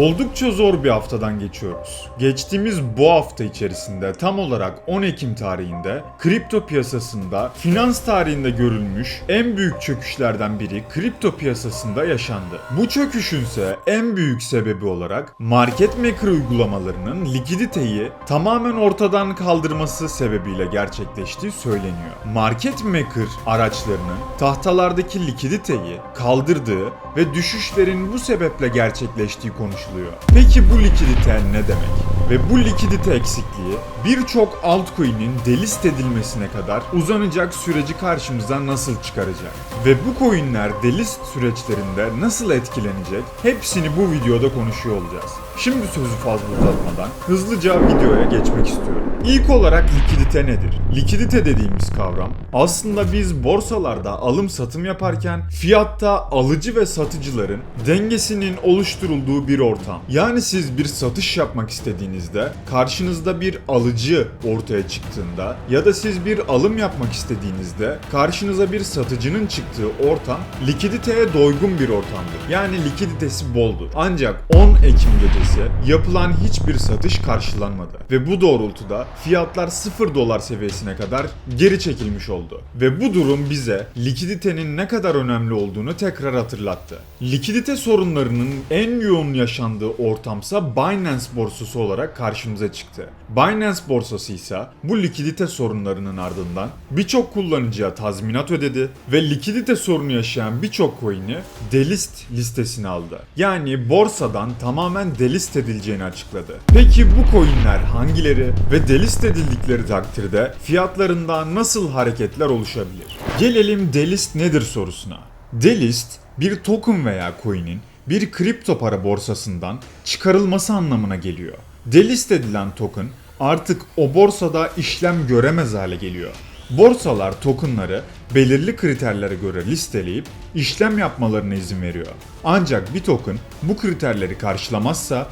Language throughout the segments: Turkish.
Oldukça zor bir haftadan geçiyoruz. Geçtiğimiz bu hafta içerisinde tam olarak 10 Ekim tarihinde kripto piyasasında finans tarihinde görülmüş en büyük çöküşlerden biri kripto piyasasında yaşandı. Bu çöküşün ise en büyük sebebi olarak market maker uygulamalarının likiditeyi tamamen ortadan kaldırması sebebiyle gerçekleştiği söyleniyor. Market maker araçlarının tahtalardaki likiditeyi kaldırdığı ve düşüşlerin bu sebeple gerçekleştiği konuşuluyor. Peki bu likidite ne demek? Ve bu likidite eksikliği birçok altcoin'in delist edilmesine kadar uzanacak süreci karşımıza nasıl çıkaracak? Ve bu coin'ler delist süreçlerinde nasıl etkilenecek? Hepsini bu videoda konuşuyor olacağız. Şimdi sözü fazla uzatmadan hızlıca videoya geçmek istiyorum. İlk olarak likidite nedir? Likidite dediğimiz kavram aslında biz borsalarda alım satım yaparken fiyatta alıcı ve satıcıların dengesinin oluşturulduğu bir ortam. Yani siz bir satış yapmak istediğinizde karşınızda bir alıcı ortaya çıktığında ya da siz bir alım yapmak istediğinizde karşınıza bir satıcının çıktığı ortam likiditeye doygun bir ortamdır. Yani likiditesi boldur. Ancak 10 Ekim gecesi yapılan hiçbir satış karşılanmadı ve bu doğrultuda fiyatlar 0 dolar seviyesine kadar geri çekilmiş oldu. Ve bu durum bize likiditenin ne kadar önemli olduğunu tekrar hatırlattı. Likidite sorunlarının en yoğun yaşandığı ortamsa Binance borsası olarak karşımıza çıktı. Binance borsası ise bu likidite sorunlarının ardından birçok kullanıcıya tazminat ödedi ve likidite sorunu yaşayan birçok coin'i delist listesine aldı. Yani borsadan tamamen delist edileceğini açıkladı. Peki bu coin'ler hangileri ve delist edildikleri takdirde fiyatlarında nasıl hareketler oluşabilir? Gelelim delist nedir sorusuna. Delist bir token veya coin'in bir kripto para borsasından çıkarılması anlamına geliyor. Delist edilen token artık o borsada işlem göremez hale geliyor. Borsalar tokenları belirli kriterlere göre listeleyip işlem yapmalarına izin veriyor. Ancak bir token bu kriterleri karşılamazsa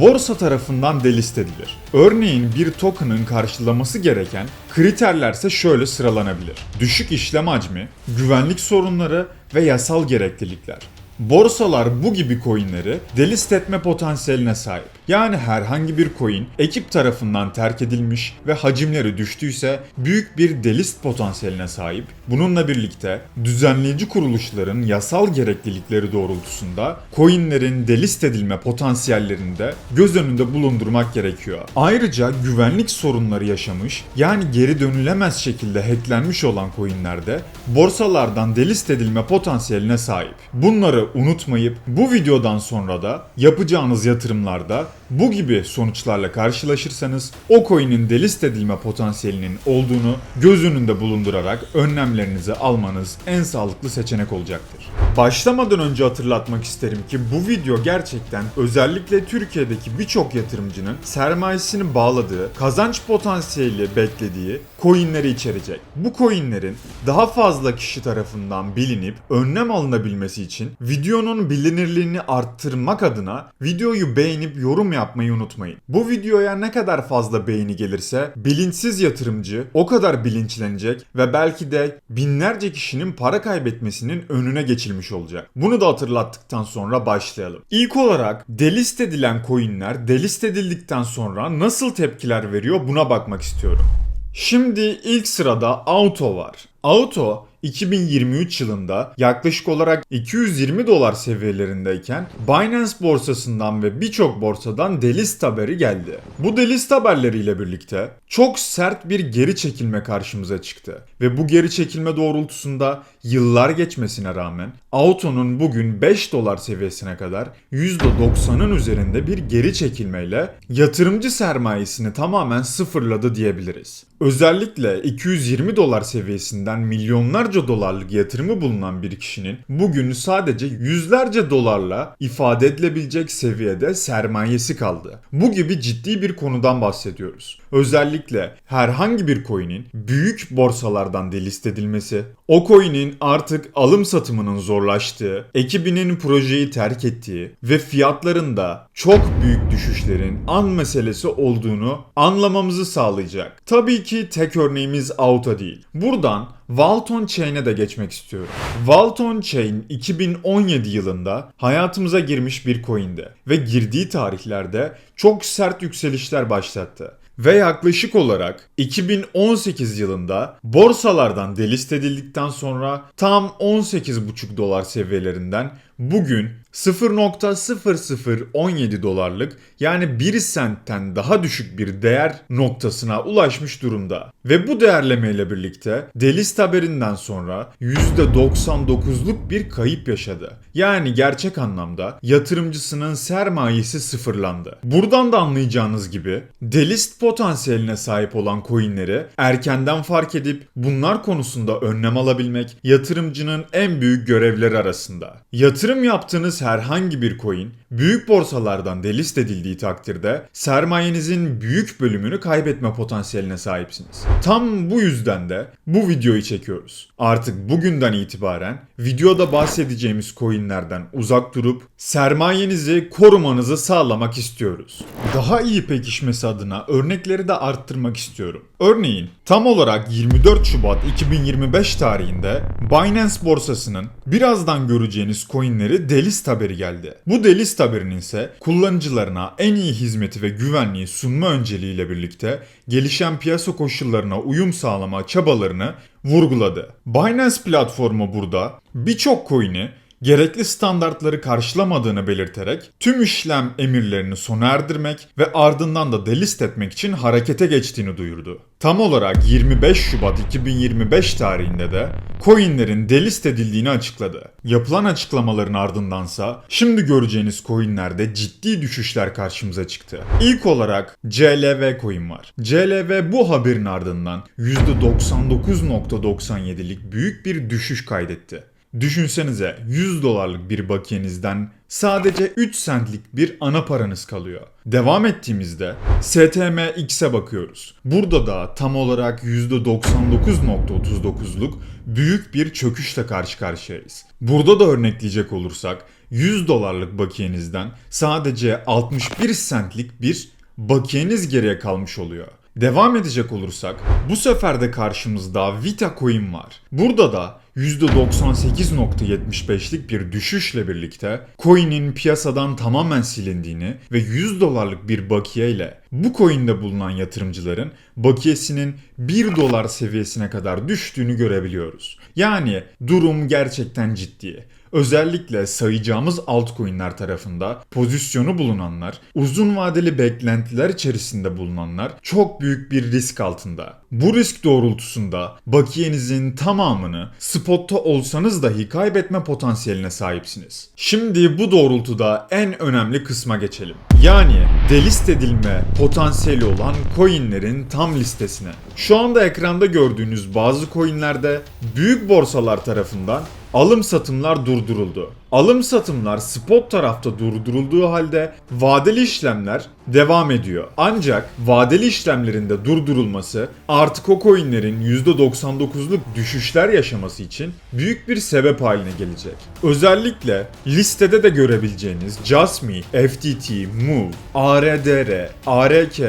borsa tarafından delist edilir. Örneğin bir token'ın karşılaması gereken kriterlerse şöyle sıralanabilir. Düşük işlem hacmi, güvenlik sorunları ve yasal gereklilikler. Borsalar bu gibi coinleri delist etme potansiyeline sahip. Yani herhangi bir coin ekip tarafından terk edilmiş ve hacimleri düştüyse büyük bir delist potansiyeline sahip. Bununla birlikte düzenleyici kuruluşların yasal gereklilikleri doğrultusunda coinlerin delist edilme potansiyellerini de göz önünde bulundurmak gerekiyor. Ayrıca güvenlik sorunları yaşamış yani geri dönülemez şekilde hacklenmiş olan coinlerde borsalardan delist edilme potansiyeline sahip. Bunları unutmayıp bu videodan sonra da yapacağınız yatırımlarda bu gibi sonuçlarla karşılaşırsanız o coin'in delist edilme potansiyelinin olduğunu göz önünde bulundurarak önlemlerinizi almanız en sağlıklı seçenek olacaktır. Başlamadan önce hatırlatmak isterim ki bu video gerçekten özellikle Türkiye'deki birçok yatırımcının sermayesini bağladığı, kazanç potansiyeli beklediği coinleri içerecek. Bu coinlerin daha fazla kişi tarafından bilinip önlem alınabilmesi için videonun bilinirliğini arttırmak adına videoyu beğenip yorum yapmayı unutmayın. Bu videoya ne kadar fazla beğeni gelirse bilinçsiz yatırımcı o kadar bilinçlenecek ve belki de binlerce kişinin para kaybetmesinin önüne geçilmiş olacak. Bunu da hatırlattıktan sonra başlayalım. İlk olarak delist edilen coinler delist edildikten sonra nasıl tepkiler veriyor buna bakmak istiyorum. Şimdi ilk sırada Auto var. Auto 2023 yılında yaklaşık olarak 220 dolar seviyelerindeyken Binance borsasından ve birçok borsadan delist haberi geldi. Bu delist haberleriyle birlikte çok sert bir geri çekilme karşımıza çıktı. Ve bu geri çekilme doğrultusunda yıllar geçmesine rağmen Auto'nun bugün 5 dolar seviyesine kadar %90'ın üzerinde bir geri çekilmeyle yatırımcı sermayesini tamamen sıfırladı diyebiliriz. Özellikle 220 dolar seviyesinden milyonlarca dolarlık yatırımı bulunan bir kişinin bugün sadece yüzlerce dolarla ifade edilebilecek seviyede sermayesi kaldı. Bu gibi ciddi bir konudan bahsediyoruz. Özellikle herhangi bir coin'in büyük borsalardan delist edilmesi, o coin'in Artık alım satımının zorlaştığı, ekibinin projeyi terk ettiği ve fiyatlarında çok büyük düşüşlerin an meselesi olduğunu anlamamızı sağlayacak. Tabii ki tek örneğimiz Auto değil. Buradan Walton Chain'e de geçmek istiyorum. Walton Chain 2017 yılında hayatımıza girmiş bir coin'di ve girdiği tarihlerde çok sert yükselişler başlattı ve yaklaşık olarak 2018 yılında borsalardan delist edildikten sonra tam 18,5 dolar seviyelerinden bugün 0.0017 dolarlık yani 1 sentten daha düşük bir değer noktasına ulaşmış durumda. Ve bu değerlemeyle birlikte delist haberinden sonra %99'luk bir kayıp yaşadı. Yani gerçek anlamda yatırımcısının sermayesi sıfırlandı. Buradan da anlayacağınız gibi delist potansiyeline sahip olan coinleri erkenden fark edip bunlar konusunda önlem alabilmek yatırımcının en büyük görevleri arasında. Yatırım yaptığınız herhangi bir coin büyük borsalardan delist edildiği takdirde sermayenizin büyük bölümünü kaybetme potansiyeline sahipsiniz. Tam bu yüzden de bu videoyu çekiyoruz. Artık bugünden itibaren videoda bahsedeceğimiz coinlerden uzak durup sermayenizi korumanızı sağlamak istiyoruz. Daha iyi pekişmesi adına örnekleri de arttırmak istiyorum. Örneğin tam olarak 24 Şubat 2025 tarihinde Binance borsasının birazdan göreceğiniz coinleri delist haberi geldi. Bu delist haberinin ise kullanıcılarına en iyi hizmeti ve güvenliği sunma önceliğiyle birlikte gelişen piyasa koşullarına uyum sağlama çabalarını vurguladı. Binance platformu burada birçok coin'i gerekli standartları karşılamadığını belirterek tüm işlem emirlerini sona erdirmek ve ardından da delist etmek için harekete geçtiğini duyurdu. Tam olarak 25 Şubat 2025 tarihinde de coinlerin delist edildiğini açıkladı. Yapılan açıklamaların ardındansa şimdi göreceğiniz coinlerde ciddi düşüşler karşımıza çıktı. İlk olarak CLV coin var. CLV bu haberin ardından %99.97'lik büyük bir düşüş kaydetti. Düşünsenize 100 dolarlık bir bakiyenizden sadece 3 centlik bir ana paranız kalıyor. Devam ettiğimizde STMX'e bakıyoruz. Burada da tam olarak %99.39'luk büyük bir çöküşle karşı karşıyayız. Burada da örnekleyecek olursak 100 dolarlık bakiyenizden sadece 61 centlik bir bakiyeniz geriye kalmış oluyor. Devam edecek olursak bu sefer de karşımızda Vita Coin var. Burada da %98.75'lik bir düşüşle birlikte coin'in piyasadan tamamen silindiğini ve 100 dolarlık bir bakiye ile bu coin'de bulunan yatırımcıların bakiyesinin 1 dolar seviyesine kadar düştüğünü görebiliyoruz. Yani durum gerçekten ciddi. Özellikle sayacağımız altcoin'ler tarafında pozisyonu bulunanlar, uzun vadeli beklentiler içerisinde bulunanlar çok büyük bir risk altında. Bu risk doğrultusunda bakiyenizin tamamını spotta olsanız dahi kaybetme potansiyeline sahipsiniz. Şimdi bu doğrultuda en önemli kısma geçelim. Yani delist edilme potansiyeli olan coinlerin tam listesine. Şu anda ekranda gördüğünüz bazı coinlerde büyük borsalar tarafından alım satımlar durduruldu. Alım satımlar spot tarafta durdurulduğu halde vadeli işlemler devam ediyor. Ancak vadeli işlemlerinde durdurulması artık o coinlerin %99'luk düşüşler yaşaması için büyük bir sebep haline gelecek. Özellikle listede de görebileceğiniz Jasmy, FTT, Move, ARDR, ARK,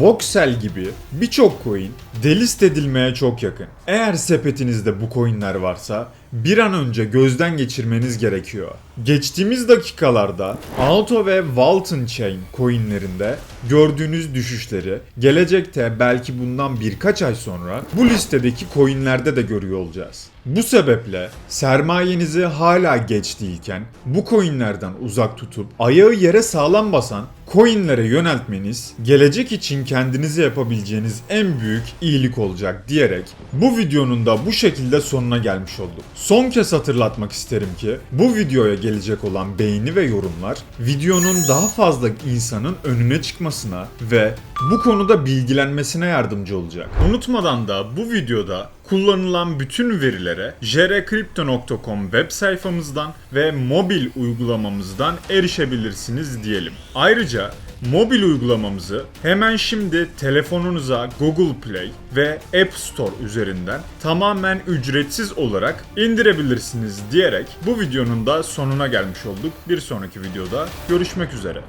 Voxel gibi birçok coin delist edilmeye çok yakın. Eğer sepetinizde bu coinler varsa bir an önce gözden geçirmeniz gerekiyor. Geçtiğimiz dakikalarda Auto ve Walton Chain coinlerinde gördüğünüz düşüşleri gelecekte belki bundan birkaç ay sonra bu listedeki coinlerde de görüyor olacağız. Bu sebeple sermayenizi hala geç değilken bu coinlerden uzak tutup ayağı yere sağlam basan coinlere yöneltmeniz gelecek için kendinize yapabileceğiniz en büyük iyilik olacak diyerek bu videonun da bu şekilde sonuna gelmiş olduk. Son kez hatırlatmak isterim ki bu videoya gelecek olan beğeni ve yorumlar videonun daha fazla insanın önüne çıkmasına ve bu konuda bilgilenmesine yardımcı olacak. Unutmadan da bu videoda kullanılan bütün verilere jrcrypto.com web sayfamızdan ve mobil uygulamamızdan erişebilirsiniz diyelim. Ayrıca mobil uygulamamızı hemen şimdi telefonunuza Google Play ve App Store üzerinden tamamen ücretsiz olarak indirebilirsiniz diyerek bu videonun da sonuna gelmiş olduk. Bir sonraki videoda görüşmek üzere.